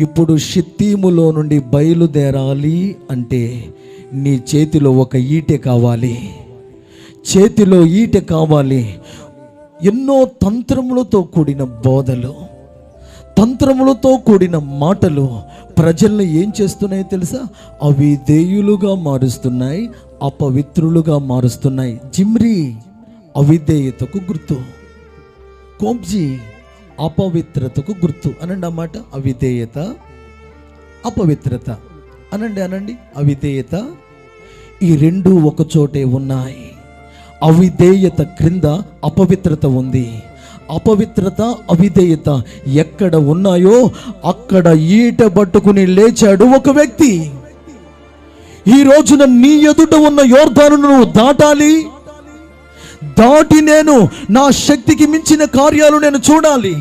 ఇప్పుడు షిత్తీములో నుండి బయలుదేరాలి అంటే నీ చేతిలో ఒక ఈటె కావాలి. చేతిలో ఈటె కావాలి. ఎన్నో తంత్రములతో కూడిన బోధలు తంత్రములతో కూడిన మాటలు ప్రజల్ని ఏం చేస్తున్నాయో తెలుసా? అవి దేయులుగా మారుస్తున్నాయి అపవిత్రులుగా మారుస్తున్నాయి. జిమ్రీ అవిధేయతకు గుర్తు. కోబ్జీ అపవిత్రతకు గుర్తు. అనండి అన్నమాట అవిధేయత. అపవిత్రత. అనండి అనండి. అవిధేయత. ఈ రెండు ఒక చోటే ఉన్నాయి. అవిధేయత క్రింద అపవిత్రత ఉంది. అపవిత్రత అవిధేయత ఎక్కడ ఉన్నాయో అక్కడ ఈట పట్టుకుని లేచాడు ఒక వ్యక్తి. ఈ రోజున నీ ఎదుట ఉన్న యోర్ధాను నువ్వు దాటాలి. దాటి నేను నా శక్తికి మించిన కార్యాలు నేను చూడాలి.